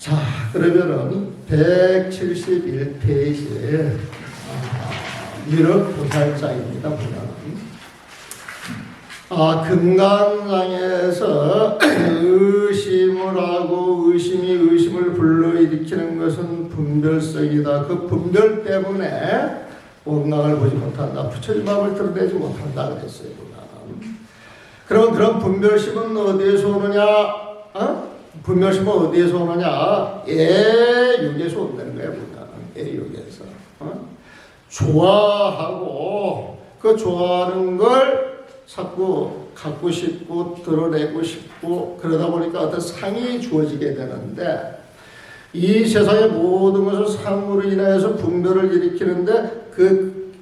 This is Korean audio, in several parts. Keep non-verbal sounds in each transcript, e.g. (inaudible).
자, 그러면은 171페이지에 미륵 보살자입니다. 보면. 아, 금강장에서 (clears throat) 의심을 하고 의심이 의심을 불러일으키는 것은 분별성이다. 그 분별 때문에 원강을 보지 못한다. 부처님 마음을 드러내지 못한다. 그랬어요. 그럼 그런 분별심은 어디에서 오느냐? 어? 분별심은 어디에서 오느냐? 애욕에서 온다는 거야, 보면. 애욕에서. 어? 좋아하고 그 좋아하는 걸 자꾸 갖고 싶고 드러내고 싶고 그러다 보니까 어떤 상이 주어지게 되는데 이 세상의 모든 것을 상으로 인하여서 분별을 일으키는데 그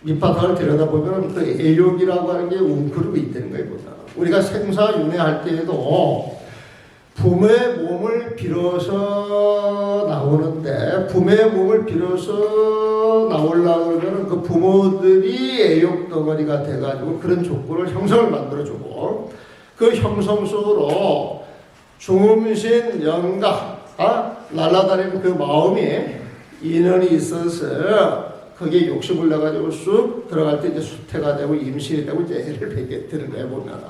밑바닥을 들여다보면 그 애욕이라고 하는 게 웅크리고 있다는 거예요. 보다. 우리가 생사 윤회할 때에도 부모의 몸을 빌어서 나오는데 부모의 몸을 빌어서 나오려고 그러면 그 부모들이 애욕 덩어리가 돼가지고 그런 조건을 형성을 만들어주고 그 형성 속으로 중음신 영가 아, 날아다니는 그 마음이 인연이 있어서 거기에 욕심을 내가지고 쑥 들어갈 때 이제 수태가 되고 임신이 되고 이제 애를 베게 되는 거야 보면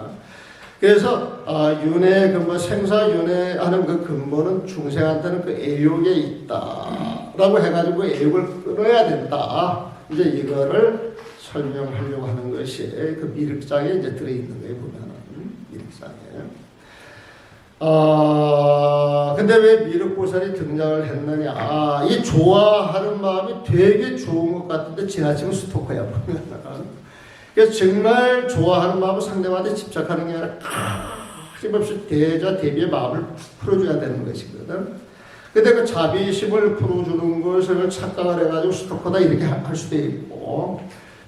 그래서 아, 윤회 근본 생사 윤회하는 그 근본은 중생한테는 그 애욕에 있다라고 해가지고 애욕을 끊어야 된다. 이제 이거를 설명하려고 하는 것이 그 미륵장에 이제 들어 있는 거예요 보면은 미륵장에. 아 근데 왜 미륵보살이 등장을 했느냐? 아, 이 좋아하는 마음이 되게 좋은 것 같은데 지나치면 스토커야 보면은. 그래서 정말 좋아하는 마음을 상대방한테 집착하는 게 아니라 끊임없이 대자 대비의 마음을 풀어줘야 되는 것이거든. 근데 그 자비심을 풀어주는 것을 착각을 해가지고 스토커다 이렇게 할 수도 있고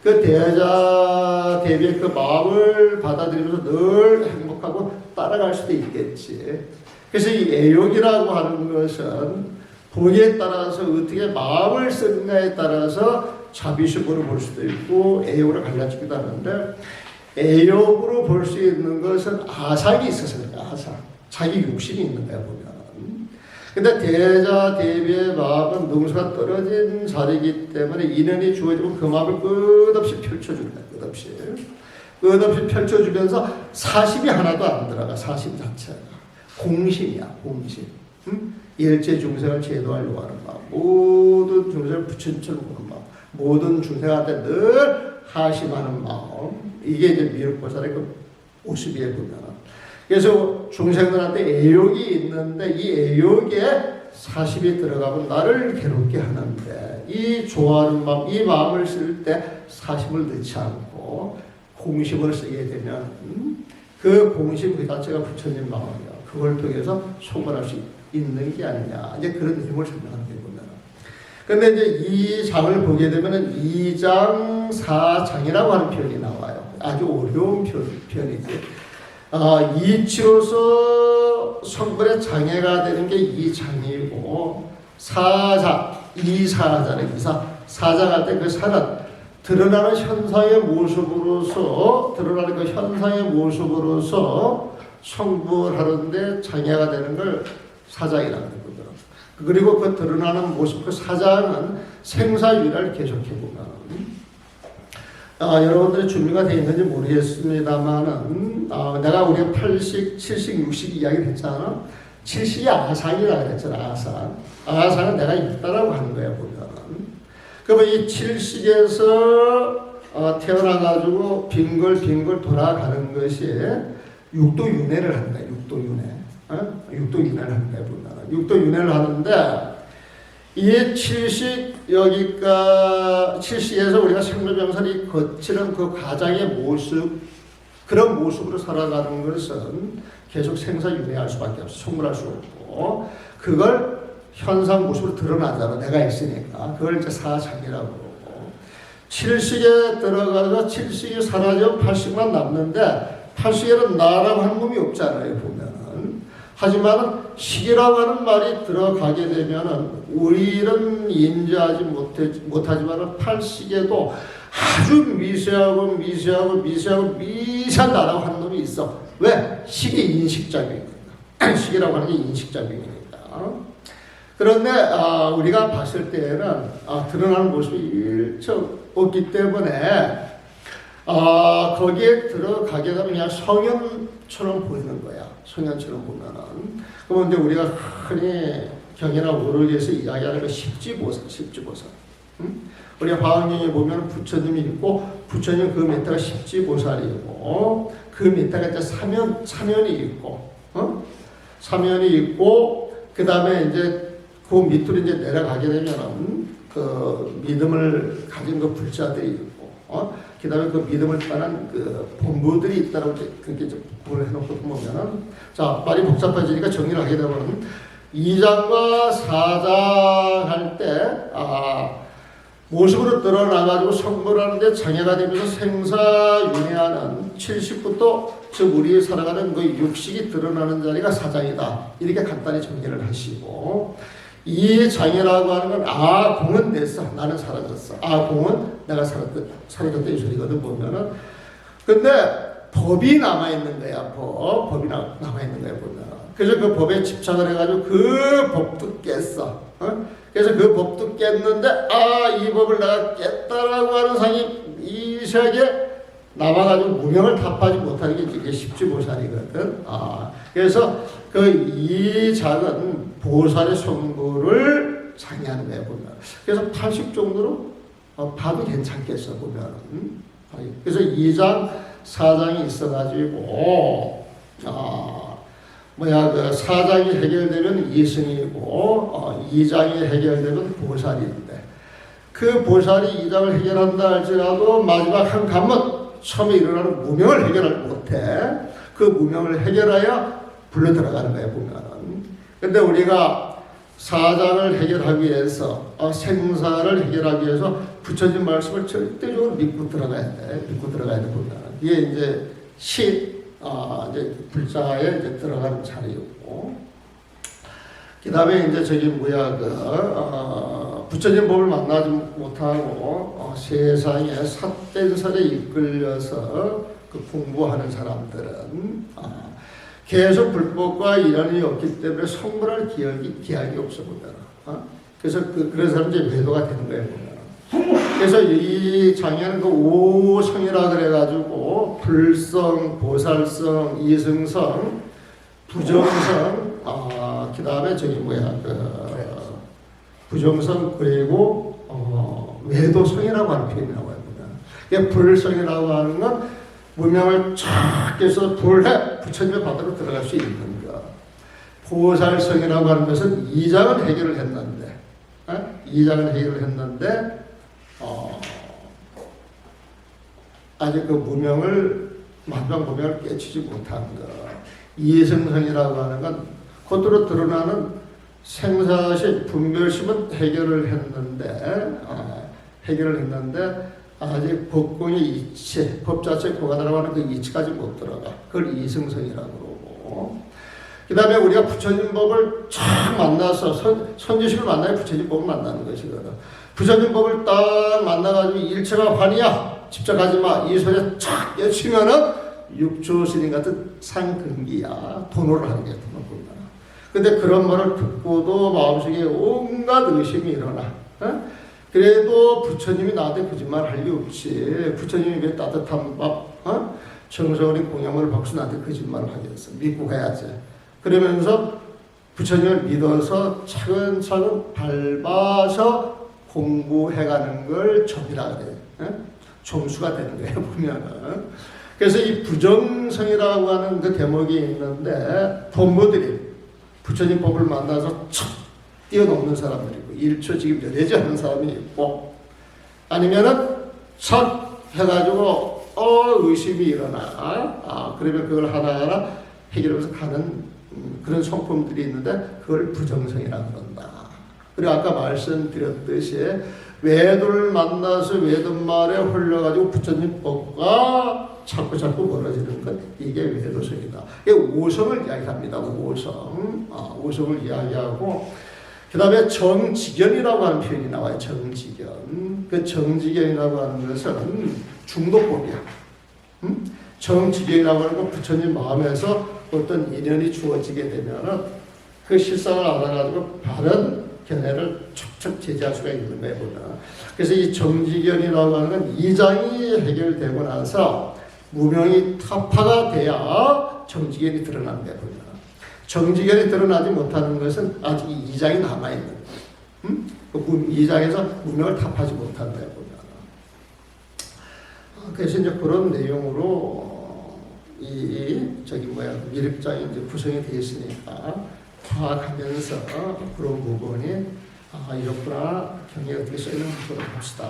그 대자 대비의 그 마음을 받아들이면서 늘 행복하고 따라갈 수도 있겠지. 그래서 이 애욕이라고 하는 것은 보기에 따라서 어떻게 마음을 쓰느냐에 따라서 자비심으로 볼 수도 있고 애욕으로 갈라지기도 하는데 애욕으로 볼 수 있는 것은 아삭이 있어서 그래 아삭. 자기 욕심이 있는 거야 보면. 근데 대자 대비의 마음은 능수가 떨어진 자리이기 때문에 인연이 주어지면 그 마음을 끝없이 펼쳐준다. 끝없이. 끝없이 펼쳐주면서 사심이 하나도 안 들어가 사심 자체가. 공심이야 공심. 응? 일체 중생을 제도하려고 하는 마음. 모든 중생을 부처님처럼 모든 중생한테 늘 하심하는 마음. 이게 이제 미륵보살의 그 모습이에요 보면 그래서 중생들한테 애욕이 있는데 이 애욕에 사심이 들어가면 나를 괴롭게 하는데 이 좋아하는 마음 이 마음을 쓸 때 사심을 넣지 않고 공심을 쓰게 되면 음? 그 공심 그 자체가 부처님 마음이야. 그걸 통해서 소멸할 수 있는 게 아니냐. 이제 그런 힘을 설명하는 게 보면 근데 이제 이 장을 보게 되면은 2장 4장이라고 하는 표현이 나와요. 아주 어려운 표현, 표현이지. 아, 이치로서 성불의 장애가 되는 게 이 장이고 사자, 이 사자는 이사, 사자가 때그 사는 드러나는 현상의 모습으로서 드러나는 그 현상의 모습으로서 성불하는데 장애가 되는 걸 사장이라고 합니다. 그리고 그 드러나는 모습, 그 사장은 생사유를 계속해 보면 아, 여러분들의 준비가 되어 있는지 모르겠습니다만은 아, 내가 우리가 80, 70, 60 이야기를 했잖아. 70이 아상이라 그랬잖아. 아상. 아상은 내가 있다라고 하는 거야 보면. 그러면 이 70에서 어, 태어나가지고 빙글빙글 돌아가는 것이 육도윤회를 한다. 육도윤회. 어? 육도윤회를 거야 보면. 육도 윤회를 하는데 이 70 여기가 70에서 우리가 생로병사이 거치는 그 가장의 모습 그런 모습으로 살아가는 것은 계속 생사 윤회할 수밖에 없어. 성불할 수 없고. 그걸 현상 모습으로 드러나잖아. 내가 있으니까. 그걸 이제 사장이라고 그러고. 70에 들어가서 70이 사라지면 80만 남는데 80에는 나라고 하는 놈이 없잖아요 보면은 하지만 시기라고 하는 말이 들어가게 되면은 우리는 인지하지 못해, 못하지만 팔식에도 아주 미세하고 미세하고 미세하고 미세한 나라고 하는 놈이 있어. 왜? 시기 인식작용이니까. (clears throat) 시기라고 하는 게 인식작용이니까. 그런데 아, 우리가 봤을 때에는 아, 드러나는 모습이 일척 없기 때문에 아, 거기에 들어가게 되면 그냥 성현처럼 보이는 거야. 성현처럼 보면은. 그러면 이제 우리가 흔히 경이나 오르기에서 이야기하는 거 십지보살, 십지보살. 응? 우리 화학경에 보면 부처님이 있고 부처님 그 밑에가 십지보살이고 그 밑에가 이제 사면 사면이 있고 어? 사면이 있고 그 다음에 이제 그 밑으로 이제 내려가게 되면은 그 믿음을 가진 그 불자들이 있고 어? 그 다음에 그 믿음을 따른 그 본부들이 있다라고 그렇게 구분을 해놓고 보면은 자 말이 복잡해지니까 정리를 하게 되면은 2장과 4장 할 때 아 모습으로 드러나가지고 성불하는데 장애가 되면서 생사윤회하는 70부터 즉 우리 살아가는 그 육식이 드러나는 자리가 사장이다. 이렇게 간단히 정리를 하시고 이 장애라고 하는 건 아 공은 됐어. 나는 사라졌어. 아 공은 내가 사라졌, 사라졌다. 이 소리거든 보면은. 근데 법이 남아있는 거야 법. 법이 나, 남아있는 거야 보면. 그래서 그 법에 집착을 해가지고 그 법도 깼어. 어? 그래서 그 법도 깼는데 아 이 법을 내가 깼다라고 하는 상이 이 세계에 남아가지고 무명을 답하지 못하는 게 이게 십지보살이거든. 아 그래서 그 이 작은 보살의 성부를 상의하는 거야 보면. 그래서 80 정도로 어, 봐도 괜찮겠어 보면은. 그래서 2장 4장이 있어가지고 아. 뭐야 그 사장이 해결되면 이승이고 어, 이장이 해결되면 보살인데 그 보살이 이장을 해결한다 할지라도 마지막 한 감은 처음에 일어나는 무명을 해결을 못해. 그 무명을 해결해야 불러 들어가는 거야 보면은. 근데 우리가 사장을 해결하기 위해서 어, 생사를 해결하기 위해서 부처님 말씀을 절대적으로 믿고 들어가야 돼. 믿고 들어가야 돼 보면은. 이게 이제 시 아, 이제 불자에 이제 들어가는 자리였고, 그 다음에 이제 저기 뭐야, 그, 어, 부처님 법을 만나지 못하고, 어, 세상에 삿된설에 이끌려서 그 공부하는 사람들은, 어, 계속 불법과 일환이 없기 때문에 성불할 기약이 없어 보면. 어? 그래서 그, 그런 사람 이제 외도가 되는 거예요. 그래서 이 장애는 그 오성이라 그래가지고 불성, 보살성, 이승성, 부정성, 아, 그 다음에 저기 뭐야, 그, 부정성 그리고 어, 외도성이라고 하는 표현이 나와요. 보면. 불성이라고 하는 건 무명을 쫙 해서 불해 부처님의 바다로 들어갈 수 있는 것. 보살성이라고 하는 것은 이장은 해결을 했는데, 어? 이장은 해결을 했는데, 어, 아직 그 무명을 마지막 무명을 깨치지 못한 것. 이해성성이라고 하는 건 겉으로 드러나는 생사시 분별심은 해결을 했는데 어, 해결을 했는데 아직 법공의 이치, 법 자체 고가 들어가는 그 이치까지 못 들어가. 그걸 이승성이라고 그러고. 그 다음에 우리가 부처님 법을 쫙 만나서 선, 선지식을 만나야 부처님 법을 만나는 것이거든. 부처님 법을 딱 만나가지고 일체가 환이야. 집착하지 마. 이 소리에 촥 여치면은 육조스님 같은 상근기야. 돈으로 하는 게 본다. 근데 그런 말을 듣고도 마음속에 온갖 의심이 일어나. 어? 그래도 부처님이 나한테 거짓말 할 리 없지. 부처님이 왜 따뜻한 밥, 어? 정성어린 공양을 받고서 나한테 거짓말을 하겠어. 믿고 가야지. 그러면서 부처님을 믿어서 차근차근 밟아서 공부해가는 걸 점이라 그래. 어? 점수가 되는 거예요, 보면은. 그래서 이 부정성이라고 하는 그 대목이 있는데, 본부들이 부처님 법을 만나서 척 뛰어넘는 사람들이고, 1초 지금 하는 사람이 있고, 아니면은 척 해가지고, 어, 의심이 일어나. 아, 그러면 그걸 하나하나 해결하면서 가는 음, 그런 성품들이 있는데, 그걸 부정성이라고 그런다. 그리고 아까 말씀드렸듯이, 외도를 만나서 외도말에 홀려가지고 부처님 법과 자꾸 자꾸 멀어지는 것 이게 외도성이다. 이게 오성을 이야기합니다. 오성, 아, 오성을 이야기하고 그 다음에 정지견이라고 하는 표현이 나와요. 정지견. 그 정지견이라고 하는 것은 중독법이야. 음? 정지견이라고 하는 건 부처님 마음에서 어떤 인연이 주어지게 되면은 그 실상을 알아가지고 바른 견해를 척척 제지할 수가 있는 거예요, 보다. 그래서 이 정지견이라고 하는 건 이장이 해결되고 나서 무명이 타파가 돼야 정지견이 거예요, 보다. 정지견이 드러나지 못하는 것은 아직 이 이장이 남아있는 거예요. 음? 그 무- 이장에서 무명을 타파하지 못한다. 아, 그래서 이제 그런 내용으로 어, 이 저기 뭐야 미륵장이 이제 구성이 되어 있으니까 파악하면서 그런 부분이 아 이렇구나 경에 어떻게 써 있는 걸 봅시다.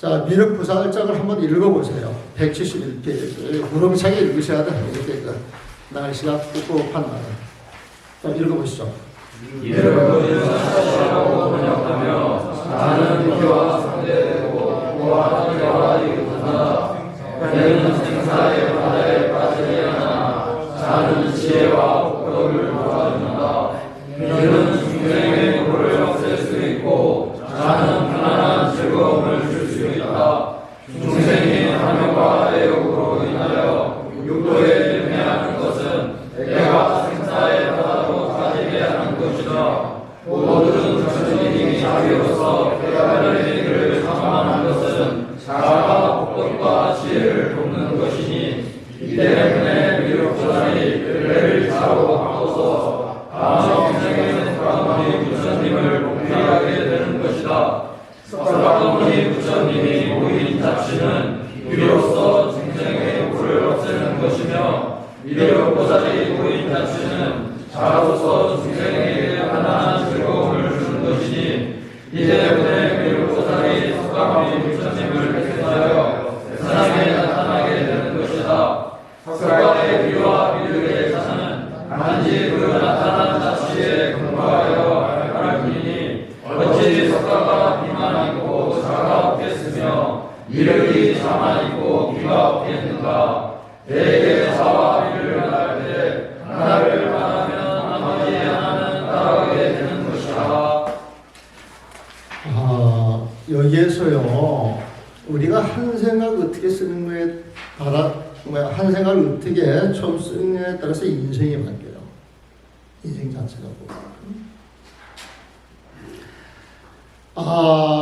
자 미륵 부살장을 한번 읽어보세요. 171페이지 무럼차게 읽으셔야 돼. 이렇게 그 날씨가 꿉꿉한 날. 자 읽어보시죠. 이름은 사실이라고 번역하며 나는 기와 상대되고 보아하는 자와 이르구나 배는 생사의 바다에 빠지려나 자는 지혜와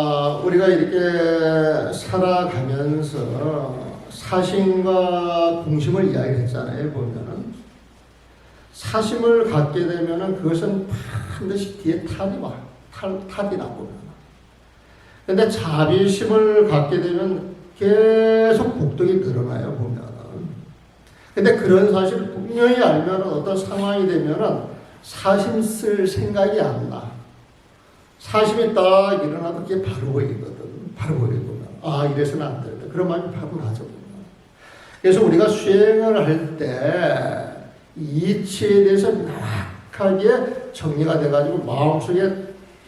아, 우리가 이렇게 살아가면서 사심과 공심을 이야기했잖아요, 보면은. 사심을 갖게 되면은 그것은 반드시 뒤에 탈이 와. 탈, 탈이 나거든. 근데 자비심을 갖게 되면 계속 복덕이 늘어나요, 보면은. 근데 그런 사실을 분명히 알면 어떤 상황이 되면은 사심 쓸 생각이 안 나. 사심이 딱 일어나도 그게 바로 보이거든. 바로 보이거든. 아, 이래서는 안 된다. 그런 마음이 바로 나죠. 그래서 우리가 수행을 할 때 이치에 대해서 명확하게 정리가 돼가지고 마음속에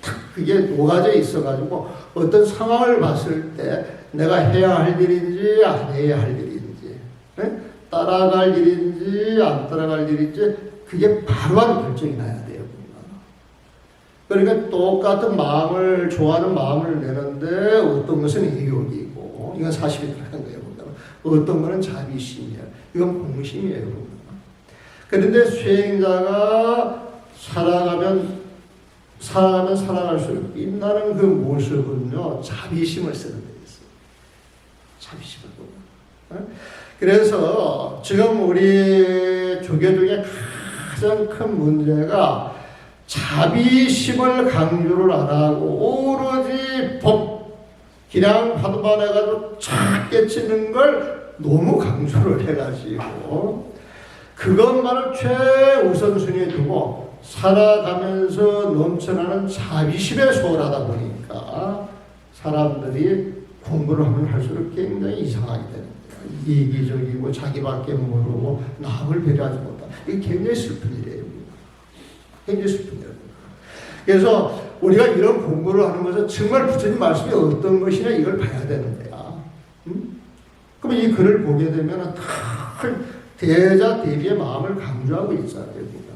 탁 그게 녹아져 있어가지고 어떤 상황을 봤을 때 내가 해야 할 일인지 안 해야 할 일인지 예? 따라갈 일인지 안 따라갈 일인지 그게 바로한 결정이 나야 돼요. 그러니까 똑같은 마음을 좋아하는 마음을 내는데 어떤 것은 의욕이고 이건 사실이 들어간 거예요. 보면. 어떤 것은 자비심이에요. 이건 공심이에요. 보면. 그런데 수행자가 살아가면 살아가면 살아갈수록 빛나는 그 모습은요 자비심을 쓰는 데 있어요. 자비심을 보면. 어? 그래서 지금 우리 조교 중에 가장 큰 문제가 자비심을 강조를 안 하고 오로지 법 그냥 하도만 해가지고 착 깨치는 걸 너무 강조를 해가지고 그것만을 최우선순위에 두고 살아가면서 넘쳐나는 자비심에 소홀하다 보니까 사람들이 공부를 하면 할수록 굉장히 이상하게 거예요. 이기적이고 자기밖에 모르고 남을 배려하지 못한다. 이게 굉장히 슬픈 일이에요. 일이에요. 그래서 우리가 이런 공부를 하는 것은 정말 부처님 말씀이 어떤 것이냐 이걸 봐야 되는 거야. 음? 그러면 이 글을 보게 되면 큰 대자 대비의 마음을 강조하고 있어야 됩니다.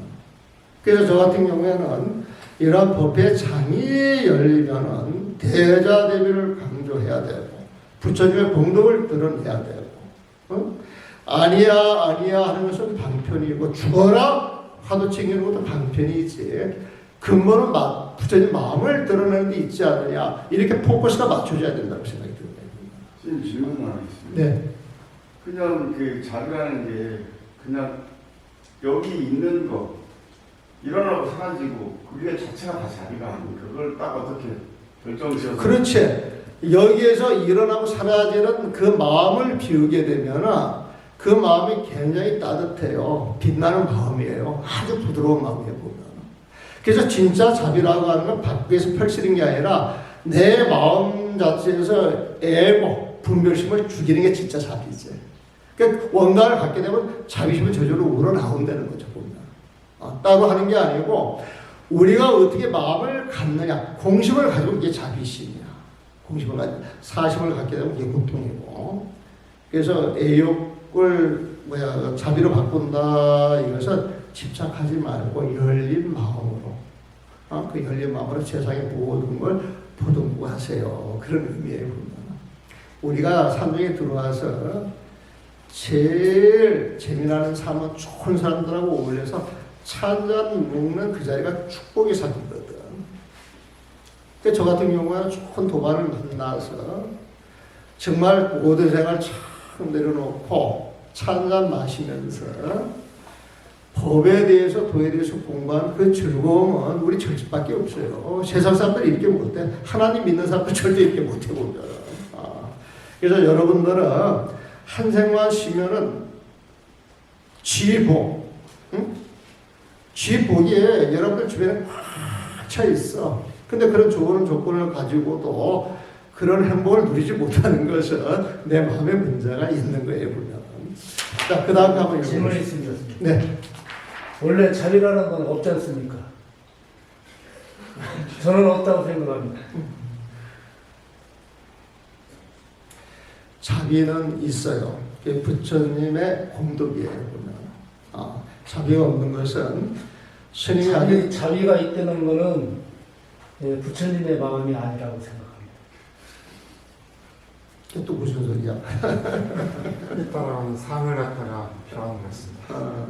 그래서 저 같은 경우에는 이러한 법의 장이 열리면은 대자 대비를 강조해야 되고 부처님의 공덕을 드러내야 되고 어? 아니야 아니야 하는 것은 방편이고 죽어라 화두 챙기는 것도 방편이지 근본은 마- 부처님 마음을 드러내는 데 있지 않느냐 이렇게 포커스가 맞춰져야 된다고 생각이 듭니다. 선생님 질문 하나 있습니다. 네. 그냥 그 자비라는 게 그냥 여기 있는 거 일어나고 사라지고 그게 자체가 다 자비가 아닌 그걸 딱 어떻게 결정지어서 그렇지. 여기에서 일어나고 사라지는 그 마음을 비우게 되면은 그 마음이 굉장히 따뜻해요. 빛나는 마음이에요. 아주 부드러운 마음이에요, 보면. 그래서 진짜 자비라고 하는 건 밖에서 펼치는 게 아니라 내 마음 자체에서 애고 분별심을 죽이는 게 진짜 자비지. 그러니까 원가를 갖게 되면 자비심은 저절로 우러나온다는 거죠, 보면. 아, 따로 하는 게 아니고 우리가 어떻게 마음을 갖느냐, 공심을 가지고 이게 자비심이야. 공심을 가지고 사심을 갖게 되면 이게 고통이고. 그래서 애욕 을 뭐야 자비로 바꾼다 이것은 집착하지 말고 열린 마음으로, 어, 그 열린 마음으로 세상의 모든 걸 보듬고 하세요. 그런 의미예요. 우리가 산중에 들어와서 제일 재미나는 삶은 좋은 사람들하고 어울려서 차 한잔 먹는 그 자리가 축복의 삶이거든. 그저 같은 경우는 좋은 도반을 만나서 정말 모든 생활 쫙 내려놓고 차 한잔 마시면서 법에 대해서 도에 대해서 공부하는 그 즐거움은 우리 절집밖에 없어요. 세상 사람들 이렇게 못해. 하나님 믿는 사람들 절대 이렇게 못해 보면. 아, 그래서 여러분들은 한 생만 쉬면은 지복, 응? 지복이 여러분들 주변에 꽉 차 있어. 근데 그런 좋은 조건을 가지고도 그런 행복을 누리지 못하는 것은 내 마음에 문제가 있는 거예요, 보면. 자, 그 다음 한번 질문이. 있습니다. 네. 원래 자비라는 건 없지 않습니까? 저는 없다고 생각합니다. 자비는 있어요. 부처님의 공덕이에요, 보면. 아, 자비가 없는 것은 스님이 자비, 자비가 있다는 거는 예, 부처님의 마음이 아니라고 생각합니다. 또 무슨 소리야? 따라오는 상을 갖다가 표현한 것입니다. 어,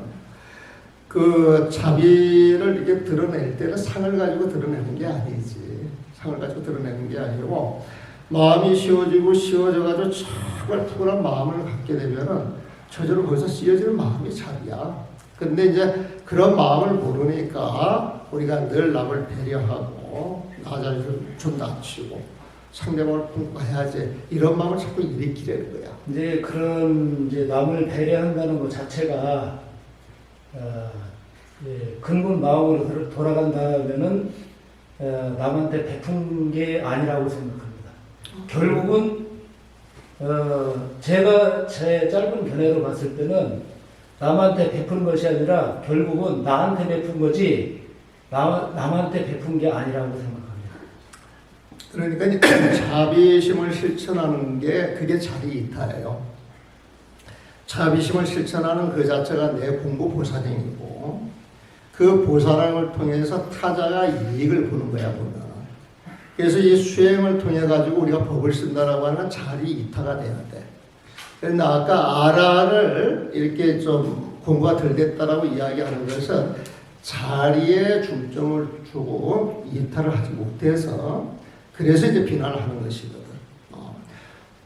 그 자비를 이렇게 드러낼 때는 상을 가지고 드러내는 게 아니지. 상을 가지고 드러내는 게 아니고 마음이 쉬워지고 쉬워져가지고 정말 푸근한 마음을 갖게 되면은 저절로 거기서 씌어지는 마음이 자비야. 근데 이제 그런 마음을 모르니까 우리가 늘 남을 배려하고 나 자신을 좀 낮추고 상대방을 품고해야지 이런 마음을 자꾸 일으키려는 거야. 이제 그런 이제 남을 배려한다는 것 자체가 어, 예, 근본 마음으로 돌- 돌아간다면은 어, 남한테 베푼 게 아니라고 생각합니다. 결국은 어, 제가 제 짧은 견해로 봤을 때는 남한테 베푼 것이 아니라 결국은 나한테 베푼 거지 남, 남한테 베푼 게 아니라고 생각합니다. 그러니까 (clears throat) 자비심을 실천하는 게 그게 자비 이타예요. 자비심을 실천하는 그 자체가 내 공부 보살행이고 그 보살행을 통해서 타자가 이익을 보는 거야 보면. 그래서 이 수행을 통해 가지고 우리가 법을 쓴다라고 하는 자리 이타가 돼야 돼. 그런데 아까 아라를 이렇게 좀 공부가 덜 됐다라고 이야기하는 것은 자리에 중점을 주고 이타를 하지 못해서 그래서 이제 비난을 하는 것이거든. 어,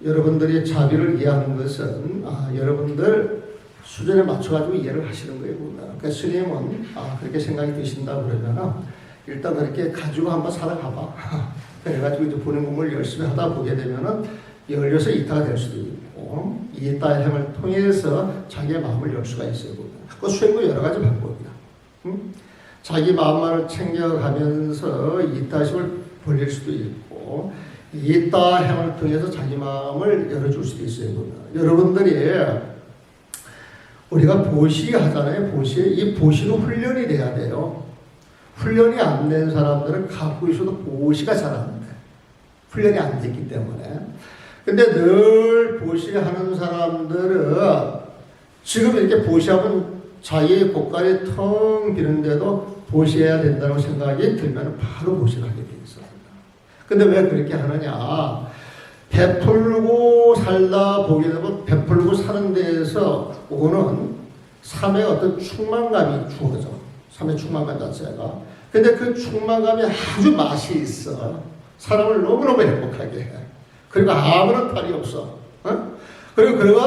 여러분들이 자비를 이해하는 것은 아, 여러분들 수준에 맞춰가지고 이해를 하시는 거예요. 그러니까 스님은 아, 그렇게 생각이 드신다 그러면 일단 그렇게 가지고 한번 살아가봐. (laughs) 그래가지고 이제 보는 공부를 열심히 하다 보게 되면은 열려서 이타가 될 수도 있고 이타의 행을 통해서 자기의 마음을 열 수가 있어요. 그 수행도 여러 가지 방법이야. 응? 자기 마음만을 챙겨가면서 이타심을 벌릴 수도 있고 이따 행을 통해서 자기 마음을 열어줄 수도 있어요. 여러분들이 우리가 보시 하잖아요. 보시 이 보시도 훈련이 돼야 돼요. 훈련이 안 된 사람들은 갖고 있어도 보시가 잘 안 돼. 훈련이 안 됐기 때문에. 근데 늘 보시하는 사람들은 지금 이렇게 보시하면 자기의 고깔이 텅 비는데도 보시해야 된다고 생각이 들면 바로 보시를 하게 돼 있어요. 근데 왜 그렇게 하느냐? 베풀고 살다 보게 되면 베풀고 사는 데에서 오는 삶의 어떤 충만감이 주어져. 삶의 충만감 자체가. 근데 그 충만감이 아주 맛이 있어. 사람을 너무너무 행복하게 해. 그리고 아무런 탈이 없어. 어? 그리고 그리고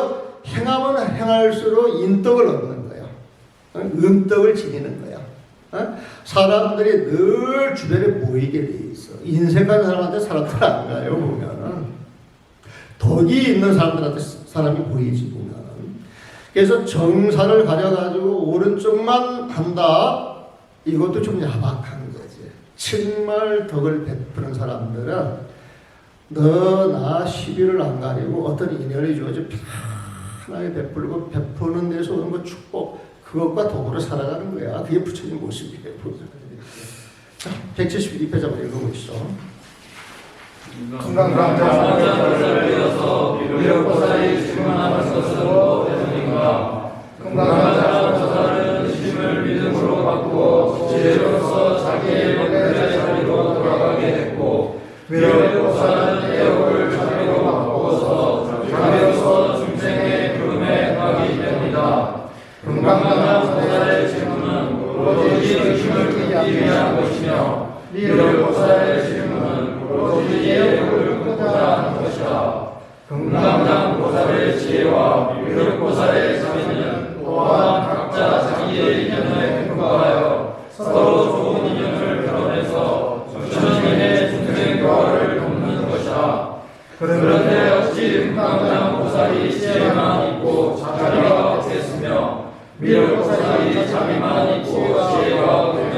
행하면 행할수록 인덕을 얻는 거야. 어? 은덕을 지니는 거야. 어? 사람들이 늘 주변에 모이게 돼 있어. 인색한 사람한테 사람들 안 가요, 보면은. 덕이 있는 사람들한테 사람이 보이지, 보면은. 그래서 정사를 가져가지고 오른쪽만 한다. 이것도 좀 야박한 거지. 정말 덕을 베푸는 사람들은 너나 시비를 안 가리고 어떤 인연이 주어져 편하게 베풀고 베푸는 데서 오는 그 축복 그것과 더불어 살아가는 거야. 그게 부처님 모습이에요. 자, 172페이지 한번 읽어보시죠. 금강강자를 이어서 미륵보살이 질문하는 것은 무엇인가? 금강강자는 신을 믿음으로 바꾸고 지혜로서 자기의 본래의 자리로 돌아가게 됐고 미륵보살은 애욕을 자비로 바꾸어서 자비로서 중생의 구름에 가기 때문이다. 금강강자의 질문은 오로지 의심을 끊기 위한 것이며 미륵보살의 질문은 오로지 예욕을 끊고자 하는 것이다. 금강장 보살의 지혜와 미륵보살의 자비는 또한 각자 자기의 인연에 근거하여 서로 좋은 인연을 결혼해서 부처님의 중생 교화를 돕는 것이다. 그런데 어찌 금강장 보살이 지혜만 있고 자비가 없겠으며 미륵 보살이 자비만 있고 지혜가 없겠는가?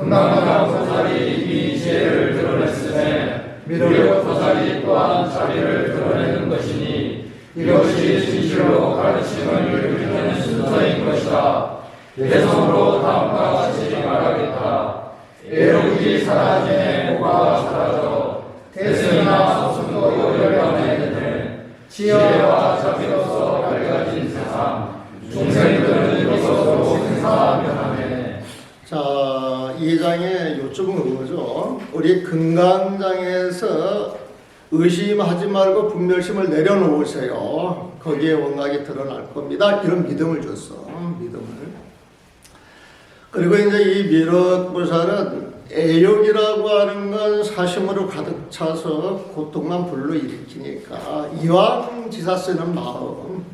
금강강 보살이 이미 지혜를 드러냈으며 미륵 보살이 또한 자비를 드러내는 것이니 이것이 진실로 가르침을 이루는 순서인 것이다. 대성으로 다음과 같이 말하겠다. 애욕이 사라지네 뭐가 사라져 대승이나 소승도 열반에 되네 지혜와 자비로서 밝아진 세상 중생들은 이것으로 생사면하네 자, 이 장에 요점은 그거죠. 우리 금강장에서 의심하지 말고 분별심을 내려놓으세요. 거기에 원각이 드러날 겁니다. 이런 믿음을 줬어. 믿음을. 그리고 이제 이 미륵보살은 애욕이라고 하는 건 사심으로 가득 차서 고통만 불러일으키니까 이왕 지사 쓰는 마음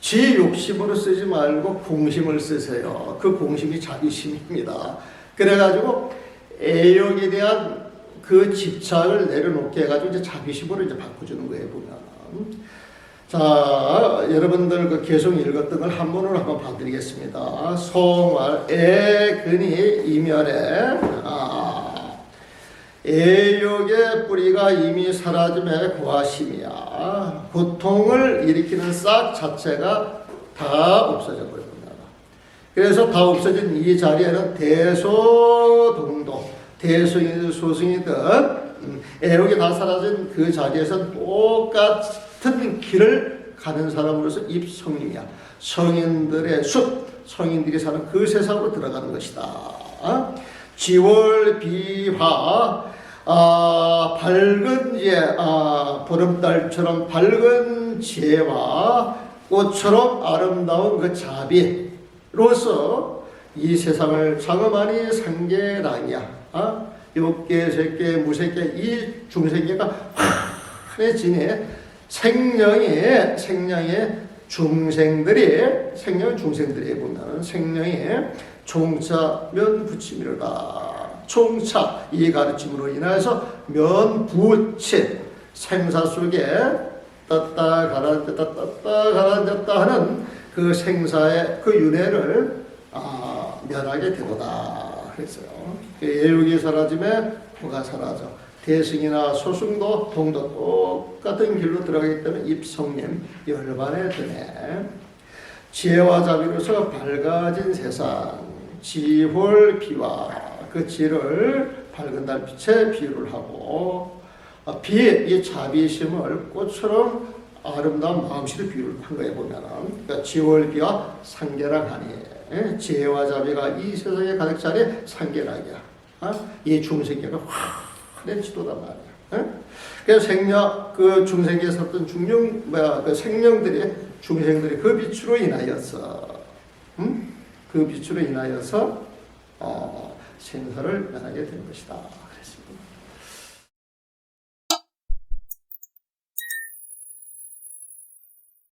지 욕심으로 쓰지 말고 공심을 쓰세요. 그 공심이 자비심입니다. 그래가지고 애욕에 대한 그 집착을 내려놓게 해가지고 이제 자비심으로 이제 바꿔주는 거예요 보면. 자, 여러분들 그 계속 읽었던 걸 한 번으로 한번 봐드리겠습니다. 송말 애근이 이면에 아, 애욕의 뿌리가 이미 사라짐에 고하심이야. 고통을 일으키는 싹 자체가 다 없어져 버립니다. 그래서 다 없어진 이 자리에는 대소동도, 대승이든 소승이든 음, 애욕이 다 사라진 그 자리에서 똑같은 길을 가는 사람으로서 입성이야. 성인들의 숲, 성인들이 사는 그 세상으로 들어가는 것이다. 지월 비화 아, 밝은 예, 아, 보름달처럼 밝은 지혜와 꽃처럼 아름다운 그 자비 로서 이 세상을 장엄하니 상계랑이야. 아, 육계, 색계, 무색계 이 중생계가 환해지니 생명의 생명의 중생들이 생명 중생들이 보면 생명의 종자면 부침이로다. 총차 이 가르침으로 인하여서 면 부침 생사 속에 떴다 가라앉았다 떴다 가라앉았다 하는 그 생사의 그 윤회를 아, 면하게 되도다 그랬어요. 예욕이 사라짐에 호가 사라져. 대승이나 소승도 동도 똑같은 길로 들어가기 때문에 입성님 열반에 드네. 지혜와 자비로서 밝아진 세상 지홀 비와 그 지를 밝은 달 빛에 비유를 하고 어, 비의 이 자비심을 꽃처럼 아름다운 마음씨로 비유를 한 거에 보면은 그러니까 지월비와 상계락하니 예? 지혜와 자비가 이 세상에 가득 차리 상계락이야. 어? 이 중생계가 환한 지도단 말이야. 예? 그래서 생명 그 중생계에 섰던 중령 뭐야 그 생명들이 중생들이 그 빛으로 인하여서 음? 그 빛으로 인하여서 어, 생사를 면하게 된 것이다.